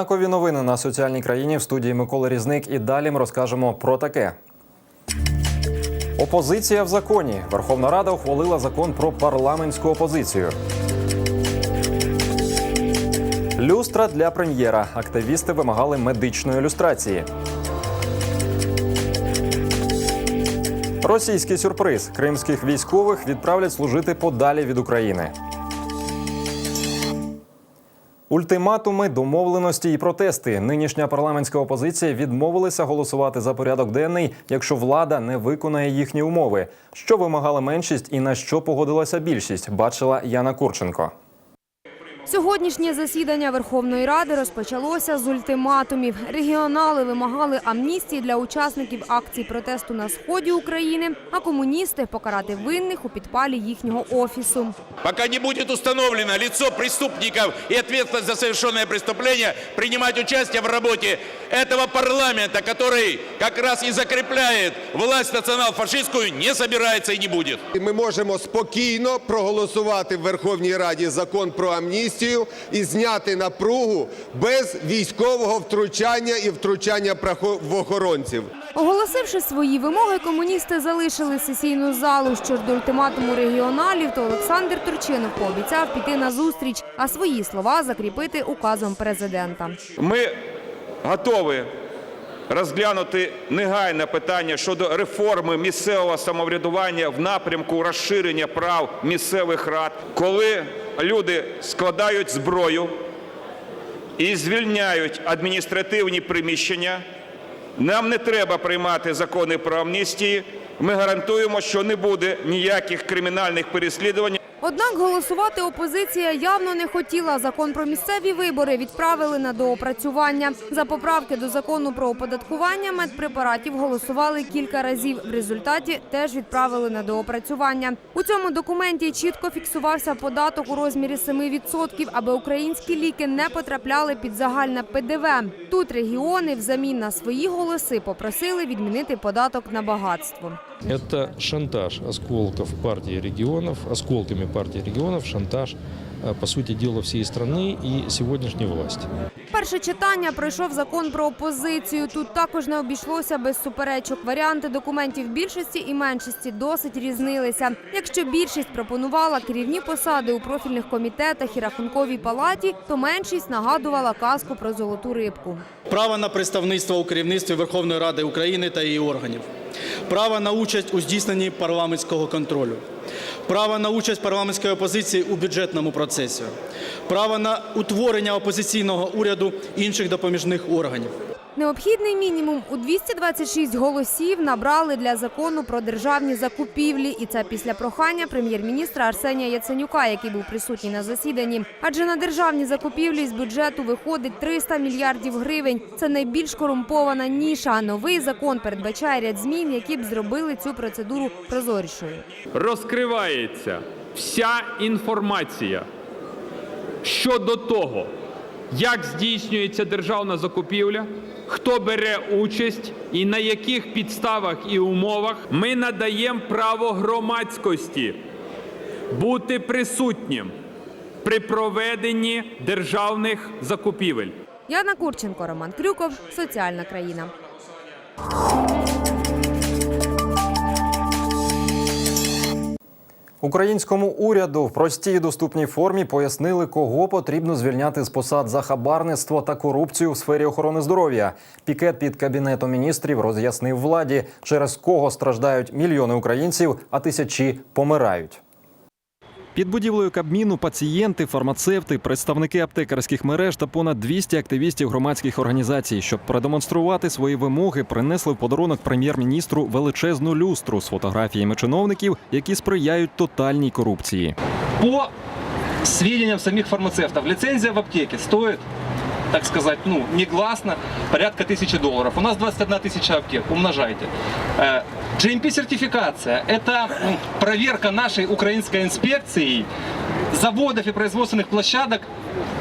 Знакові новини на соціальній країні в студії Микола Різник. І далі ми розкажемо про таке. Опозиція в законі. Верховна Рада ухвалила закон про парламентську опозицію. Люстра для прем'єра. Активісти вимагали медичної люстрації. Російський сюрприз. Кримських військових відправлять служити подалі від України. Ультиматуми, домовленості і протести. Нинішня парламентська опозиція відмовилася голосувати за порядок денний, якщо влада не виконає їхні умови. Що вимагала меншість і на що погодилася більшість, бачила Яна Курченко. Сьогоднішнє засідання Верховної Ради розпочалося з ультиматумів. Регіонали вимагали амністії для учасників акцій протесту на сході України, а комуністи покарати винних у підпалі їхнього офісу. Пока не будет установлено лицо преступников и ответственность за совершенное преступление, принимать участие в работе этого парламента, который как раз и закрепляет власть национал-фашистскую, не собирается и не будет. І Ми можемо спокійно проголосувати в Верховній Раді закон про амністію і зняти напругу без військового втручання і втручання правоохоронців. Оголосивши свої вимоги, комуністи залишили сесійну залу. Що ж до ультиматуму регіоналів, то Олександр Турчинов пообіцяв піти на зустріч, а свої слова закріпити указом президента. Ми готові розглянути негайне питання щодо реформи місцевого самоврядування в напрямку розширення прав місцевих рад, коли люди складають зброю і звільняють адміністративні приміщення. Нам не треба приймати закони про амністії. Ми гарантуємо, що не буде ніяких кримінальних переслідувань. Однак голосувати опозиція явно не хотіла. Закон про місцеві вибори відправили на доопрацювання. За поправки до закону про оподаткування медпрепаратів голосували кілька разів. В результаті теж відправили на доопрацювання. У цьому документі чітко фіксувався податок у розмірі 7%, аби українські ліки не потрапляли під загальне ПДВ. Тут регіони взамін на свої голоси попросили відмінити податок на багатство. Это шантаж осколков партии регионов, осколками партии регионов, шантаж, э, по сути дела, всей страны и сегодняшней власти. Перше читання пройшов закон про опозицію. Тут також не обійшлося без суперечок. Варіанти документів більшості і меншості досить різнилися. Якщо більшість пропонувала керівні посади у профільних комітетах і рахунковій палаті, то меншість нагадувала казку про золоту рибку. право на представництво у керівництві Верховної Ради України та її органів, право на участь у здійсненні парламентського контролю, право на участь парламентської опозиції у бюджетному процесі, право на утворення опозиційного уряду інших допоміжних органів. Необхідний мінімум у 226 голосів набрали для закону про державні закупівлі, і це після прохання прем'єр-міністра Арсенія Яценюка, який був присутній на засіданні. Адже на державні закупівлі з бюджету виходить 300 мільярдів гривень. Це найбільш корумпована ніша. Новий закон передбачає ряд змін, які б зробили цю процедуру прозорішою. розкривається вся інформація щодо того, як здійснюється державна закупівля, хто бере участь і на яких підставах і умовах ми надаємо право громадськості бути присутнім при проведенні державних закупівель. Яна Курченко, Роман Крюков, Соціальна країна. Українському уряду в простій доступній формі пояснили, кого потрібно звільняти з посад за хабарництво та корупцію в сфері охорони здоров'я. Пікет під кабінетом міністрів роз'яснив владі, через кого страждають мільйони українців, а тисячі помирають. Під будівлею Кабміну пацієнти, фармацевти, представники аптекарських мереж та понад 200 активістів громадських організацій, щоб продемонструвати свої вимоги, принесли в подарунок прем'єр-міністру величезну люстру з фотографіями чиновників, які сприяють тотальній корупції. По сведениям самих фармацевтов, лицензия в аптеке стоит, так сказать, ну, негласно, порядка тысячи долларов. У нас 21 тысяча аптек, умножайте. GMP-сертификация – это проверка нашей украинской инспекцией заводов и производственных площадок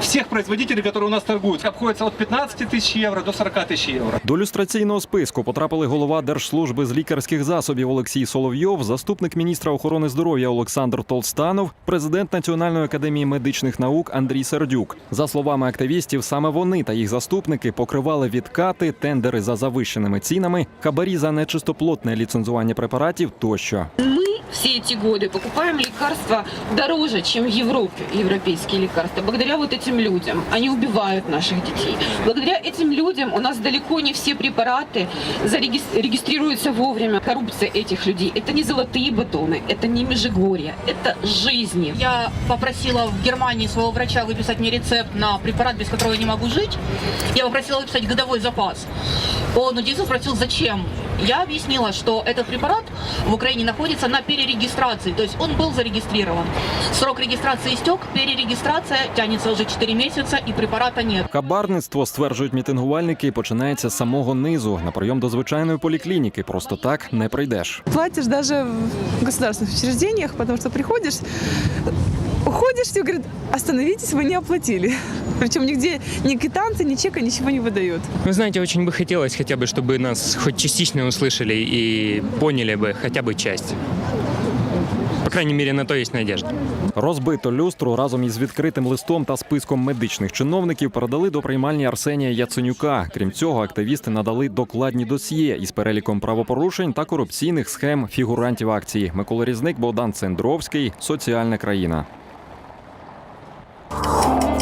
всех производителей, которые у нас торгуют, обходится от 15 тысяч евро до 40 тысяч евро. До люстраційного списку потрапили голова Держслужби з лікарських засобів Олексій Соловйов, заступник міністра охорони здоров'я Олександр Толстанов, президент Національної академії медичних наук Андрій Сердюк. За словами активістів, саме вони та їх заступники покривали відкати, тендери за завищеними цінами, хабарі за нечистоплотне ліцензування препаратів тощо. Мы все эти годы покупаем лекарства дороже, чем в Европе, европейские лекарства, благодаря вот этим людям. Они убивают наших детей. Благодаря этим людям у нас далеко не все препараты зарегис- регистрируются вовремя. Коррупция этих людей – это не золотые батоны, это не межигорье, это жизни. Я попросила в Германии своего врача выписать мне рецепт на препарат, без которого я не могу жить. Я попросила выписать годовой запас. Он удивился, спросил, зачем. Я объяснила, что этот препарат в Украине находится на перерегистрации, то есть он был зарегистрирован. Срок регистрации истек, перерегистрация тянется уже 4 месяца и препарата нет. Хабарництво, стверджують мітингувальники, починається з самого низу. На прийом до звичайної поліклініки просто так не прийдеш. платишь даже в государственных учреждениях, потому что приходишь, уходишь, тебе говорят, остановитесь, вы не оплатили. Причем нигде ни квитанции, ни чека, ничего не выдают. Вы знаете, очень бы хотелось хотя бы, чтобы нас хоть частично услышали и поняли бы хотя бы часть. По крайней мере, на то есть надежда. Розбиту люстру разом із відкритим листом та списком медичних чиновників передали до приймальні Арсенія Яценюка. Крім цього, активісти надали докладні досьє із переліком правопорушень та корупційних схем фігурантів акції. Микола Різник, Богдан Цендровський, Соціальна країна. you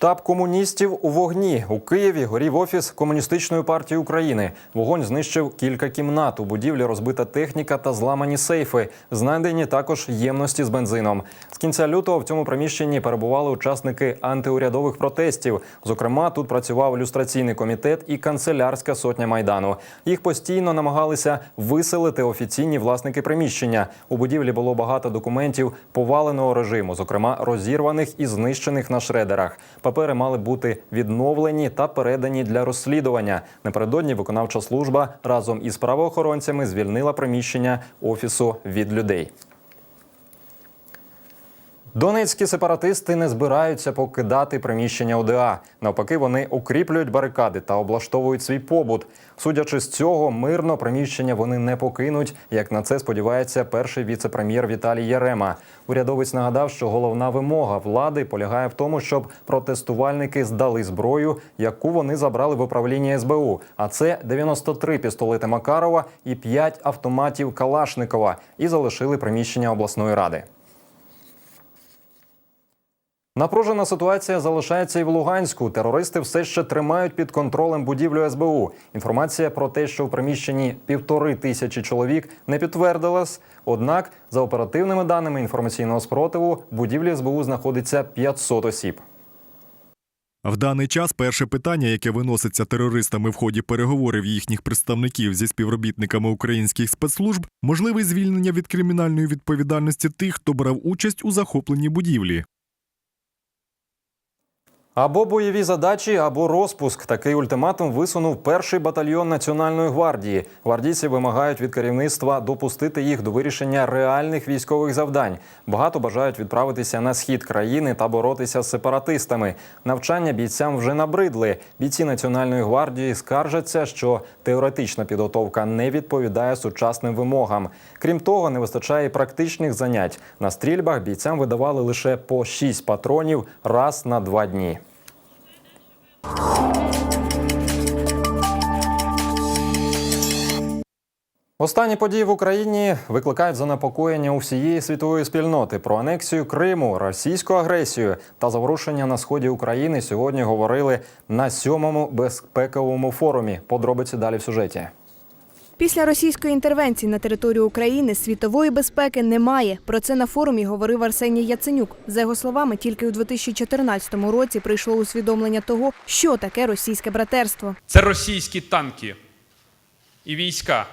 Штаб комуністів у вогні у Києві горів офіс комуністичної партії України. Вогонь знищив кілька кімнат. У будівлі розбита техніка та зламані сейфи. Знайдені також ємності з бензином. З кінця лютого в цьому приміщенні перебували учасники антиурядових протестів. Зокрема, тут працював люстраційний комітет і канцелярська сотня майдану. Їх постійно намагалися виселити офіційні власники приміщення. У будівлі було багато документів поваленого режиму, зокрема розірваних і знищених на шредерах. Папери мали бути відновлені та передані для розслідування. Напередодні виконавча служба разом із правоохоронцями звільнила приміщення офісу від людей. Донецькі сепаратисти не збираються покидати приміщення ОДА. Навпаки, вони укріплюють барикади та облаштовують свій побут. Судячи з цього, мирно приміщення вони не покинуть, як на це сподівається перший віце-прем'єр Віталій Ярема. Урядовець нагадав, що головна вимога влади полягає в тому, щоб протестувальники здали зброю, яку вони забрали в управління СБУ. А це 93 пістолети Макарова і 5 автоматів Калашникова, і залишили приміщення обласної ради. Напружена ситуація залишається і в Луганську. Терористи все ще тримають під контролем будівлю СБУ. Інформація про те, що в приміщенні півтори тисячі чоловік, не підтвердилась. Однак, за оперативними даними інформаційного спротиву, в будівлі СБУ знаходиться 500 осіб. В даний час перше питання, яке виноситься терористами в ході переговорів їхніх представників зі співробітниками українських спецслужб, можливе звільнення від кримінальної відповідальності тих, хто брав участь у захопленні будівлі. Або бойові задачі, або розпуск. Такий ультиматум висунув перший батальйон Національної гвардії. Гвардійці вимагають від керівництва допустити їх до вирішення реальних військових завдань. Багато бажають відправитися на схід країни та боротися з сепаратистами. Навчання бійцям вже набридли. Бійці Національної гвардії скаржаться, що теоретична підготовка не відповідає сучасним вимогам. Крім того, не вистачає практичних занять. На стрільбах бійцям видавали лише по 6 патронів раз на два дні. Останні події в Україні викликають занепокоєння у всієї світової спільноти про анексію Криму, російську агресію та заворушення на сході України. Сьогодні говорили на сьомому безпековому форумі. Подробиці далі в сюжеті. Після російської інтервенції на територію України світової безпеки немає. Про це на форумі говорив Арсеній Яценюк. За його словами, тільки у 2014 році прийшло усвідомлення того, що таке російське братерство. Це російські танки і війська,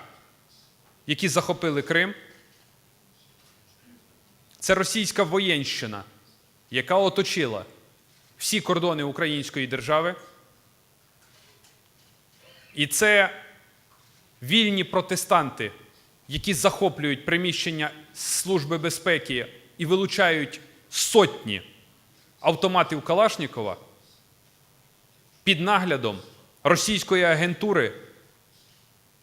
які захопили Крим. Це російська воєнщина, яка оточила всі кордони української держави. І це вільні протестанти, які захоплюють приміщення Служби безпеки і вилучають сотні автоматів Калашнікова під наглядом російської агентури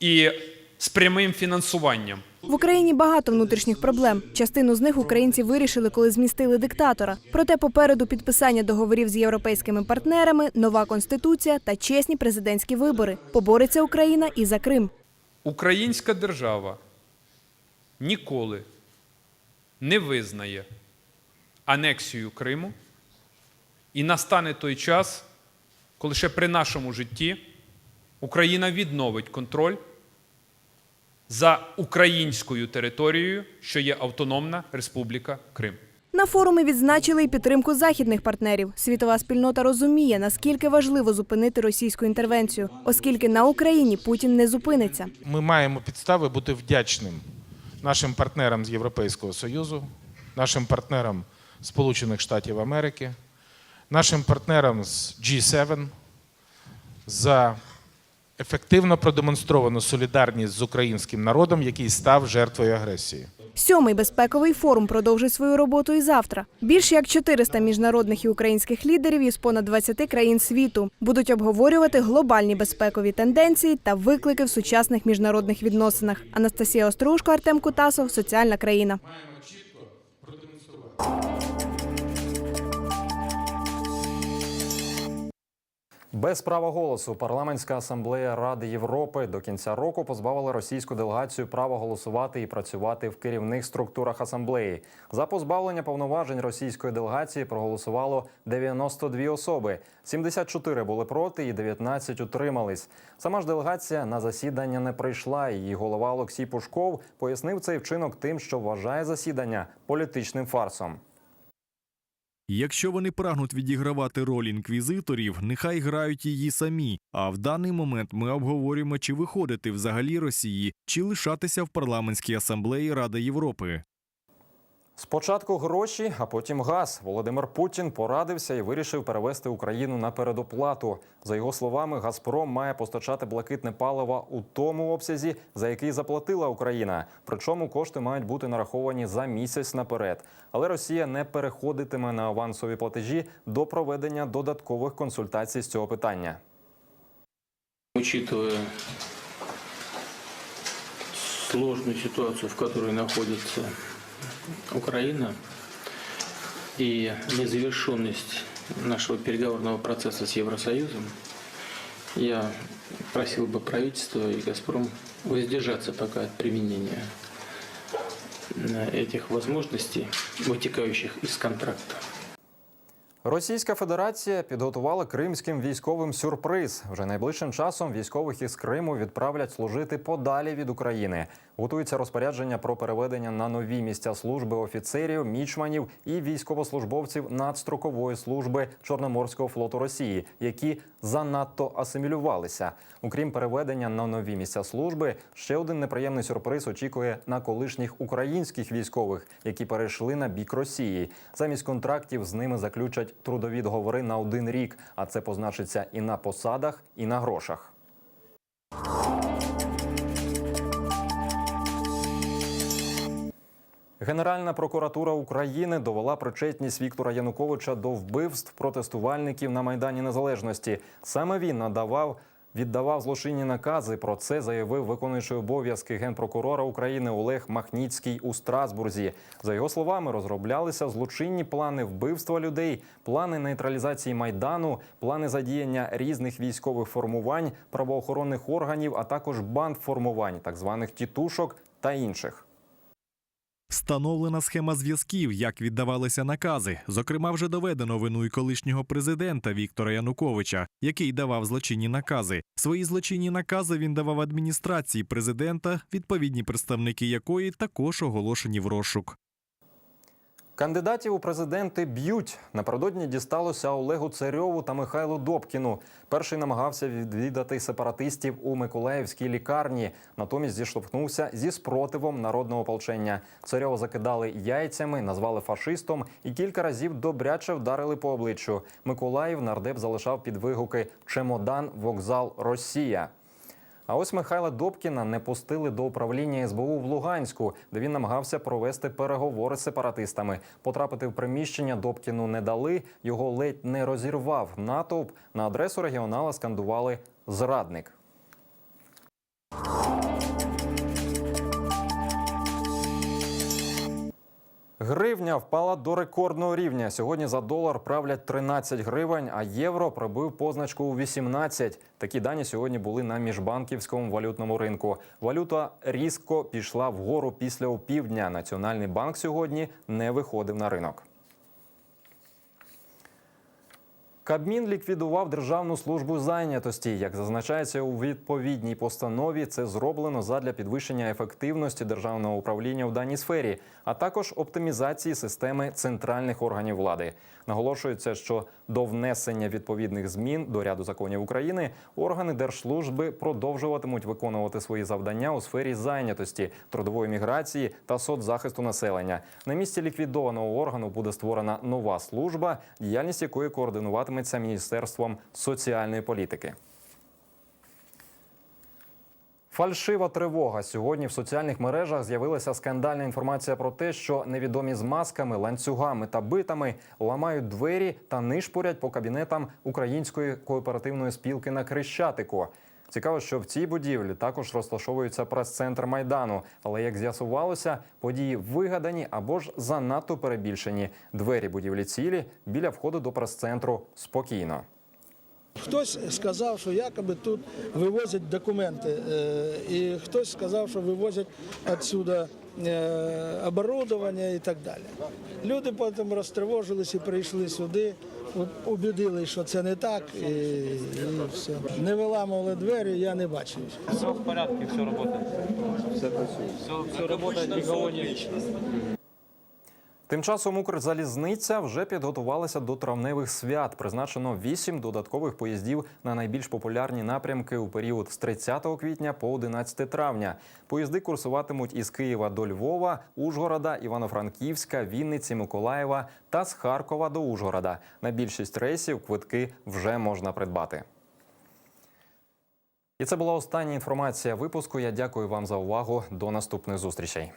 і з прямим фінансуванням. В Україні багато внутрішніх проблем. Частину з них українці вирішили, коли змістили диктатора. Проте попереду підписання договорів з європейськими партнерами, нова конституція та чесні президентські вибори. Побореться Україна і за Крим. Українська держава ніколи не визнає анексію Криму, і настане той час, коли ще при нашому житті Україна відновить контроль за українською територією, що є Автономна Республіка Крим. На форумі відзначили й підтримку західних партнерів. Світова спільнота розуміє, наскільки важливо зупинити російську інтервенцію, оскільки на Україні Путін не зупиниться. Ми маємо підстави бути вдячним нашим партнерам з Європейського Союзу, нашим партнерам Сполучених Штатів Америки, нашим партнерам з G7 за ефективно продемонстровану солідарність з українським народом, який став жертвою агресії. Сьомий безпековий форум продовжить свою роботу і завтра. Більше як 400 міжнародних і українських лідерів із понад 20 країн світу будуть обговорювати глобальні безпекові тенденції та виклики в сучасних міжнародних відносинах. Анастасія Острушко, Артем Кутасов, соціальна країна. Без права голосу парламентська асамблея Ради Європи до кінця року позбавила російську делегацію права голосувати і працювати в керівних структурах асамблеї. За позбавлення повноважень російської делегації проголосувало 92 особи. 74 були проти і 19 утримались. Сама ж делегація на засідання не прийшла. Її голова Олексій Пушков пояснив цей вчинок тим, що вважає засідання політичним фарсом. Якщо вони прагнуть відігравати роль інквізиторів, нехай грають її самі. А в даний момент ми обговорюємо, чи виходити взагалі Росії, чи лишатися в парламентській асамблеї Ради Європи. Спочатку гроші, а потім газ. Володимир Путін порадився і вирішив перевести Україну на передоплату. За його словами, Газпром має постачати блакитне паливо у тому обсязі, за який заплатила Україна. Причому кошти мають бути нараховані за місяць наперед. Але Росія не переходитиме на авансові платежі до проведення додаткових консультацій з цього питання. Учитывая сложную ситуацию, в которой находится Украина, и незавершенность нашего переговорного процесса с Евросоюзом, я просил бы правительство и «Газпром» воздержаться пока от применения э, этих возможностей, вытекающих из контракта. Російська Федерація підготувала кримським військовим сюрприз. Вже найближчим часом військових із Криму відправлять служити подалі від України. Готується розпорядження про переведення на нові місця служби офіцерів, мічманів і військовослужбовців надстрокової служби Чорноморського флоту Росії, які занадто асимілювалися. Окрім переведення на нові місця служби, ще один неприємний сюрприз очікує на колишніх українських військових, які перейшли на бік Росії. Замість контрактів з ними заключать трудові договори на один рік, а це позначиться і на посадах, і на грошах. Генеральна прокуратура України довела причетність Віктора Януковича до вбивств протестувальників на Майдані Незалежності. Саме він надавав. Віддавав злочинні накази. Про це заявив виконуючий обов'язки генпрокурора України Олег Махніцький у Страсбурзі. За його словами, розроблялися злочинні плани вбивства людей, плани нейтралізації майдану, плани задіяння різних військових формувань, правоохоронних органів, а також банд формувань, так званих тітушок та інших. Встановлена схема зв'язків, як віддавалися накази. Зокрема, вже доведено вину і колишнього президента Віктора Януковича, який давав злочинні накази. Свої злочинні накази він давав адміністрації президента, відповідні представники якої також оголошені в розшук. Кандидатів у президенти б'ють. Напередодні дісталося Олегу Царьову та Михайлу Добкіну. Перший намагався відвідати сепаратистів у Миколаївській лікарні. Натомість зіштовхнувся зі спротивом народного ополчення. Царьова закидали яйцями, назвали фашистом і кілька разів добряче вдарили по обличчю. Миколаїв нардеп залишав під вигуки Чемодан, вокзал, Росія. А ось Михайла Добкіна не пустили до управління СБУ в Луганську, де він намагався провести переговори з сепаратистами. Потрапити в приміщення Добкіну не дали. Його ледь не розірвав натовп. На адресу регіонала скандували зрадник. Гривня впала до рекордного рівня. Сьогодні за долар правлять 13 гривень, а євро пробив позначку у 18. Такі дані сьогодні були на міжбанківському валютному ринку. Валюта різко пішла вгору після опівдня. Національний банк сьогодні не виходив на ринок. Кабмін ліквідував Державну службу зайнятості. Як зазначається у відповідній постанові, це зроблено задля підвищення ефективності державного управління в даній сфері, а також оптимізації системи центральних органів влади. Наголошується, що до внесення відповідних змін до ряду законів України органи держслужби продовжуватимуть виконувати свої завдання у сфері зайнятості, трудової міграції та соцзахисту населення. На місці ліквідованого органу буде створена нова служба, діяльність якої координуватиметься Міністерством соціальної політики. Фальшива тривога. Сьогодні в соціальних мережах з'явилася скандальна інформація про те, що невідомі з масками, ланцюгами та битами ламають двері та нишпурять по кабінетам української кооперативної спілки на Крещатику. Цікаво, що в цій будівлі також розташовується прес-центр майдану. Але як з'ясувалося, події вигадані або ж занадто перебільшені. Двері будівлі цілі біля входу до прес-центру спокійно. Хтось сказав, що якоби тут вивозять документи, е, і хтось сказав, що вивозять відсюди оборудовання і так далі. Люди потім розтривожилися і прийшли сюди, у- убедили, що це не так, і, і все. Не виламували двері, я не бачив. Все в порядке, все работает. Все працює. Все, все работает, никого нет. Тим часом Укрзалізниця вже підготувалася до травневих свят. Призначено вісім додаткових поїздів на найбільш популярні напрямки у період з 30 квітня по 11 травня. Поїзди курсуватимуть із Києва до Львова, Ужгорода, Івано-Франківська, Вінниці, Миколаєва та з Харкова до Ужгорода. На більшість рейсів квитки вже можна придбати. І це була остання інформація випуску. Я дякую вам за увагу. До наступних зустрічей.